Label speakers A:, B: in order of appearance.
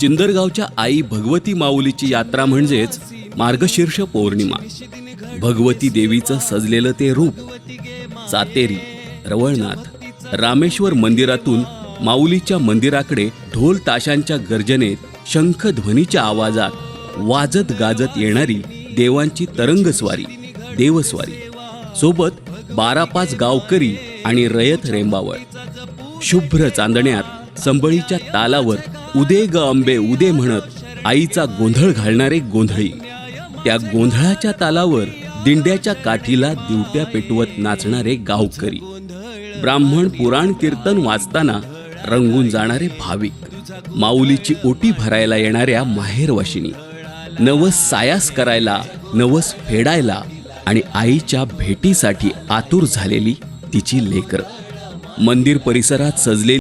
A: चिंदरगावच्या आई भगवती माऊलीची यात्रा म्हणजेच मार्गशीर्ष पौर्णिमा. भगवती देवीचं सजलेलं ते रूप. सातेरी रवळनाथ रामेश्वर मंदिरातून माऊलीच्या मंदिराकडे ढोल ताशांच्या गर्जनेत शंखध्वनीच्या आवाजात वाजत गाजत येणारी देवांची तरंगस्वारी देवस्वारी. सोबत बारा पाच गावकरी आणि रयत रेंबावळ. शुभ्र चांदण्यात संबळीच्या तालावर उदे ग अंबे उदे म्हणत आईचा गोंधळ घालणारे गोंधळी. त्या गोंधळाच्या तालावर दिंड्याच्या काठीला दिवट्या पेटवत नाचणारे गावकरी. ब्राह्मण पुराण कीर्तन वाचताना रंगून जाणारे भाविक. माऊलीची ओटी भरायला येणाऱ्या माहेरवाशिनी नवस सायास करायला नवस फेडायला आणि आईच्या भेटीसाठी आतुर झालेली तिची लेकरं. मंदिर परिसरात सजलेली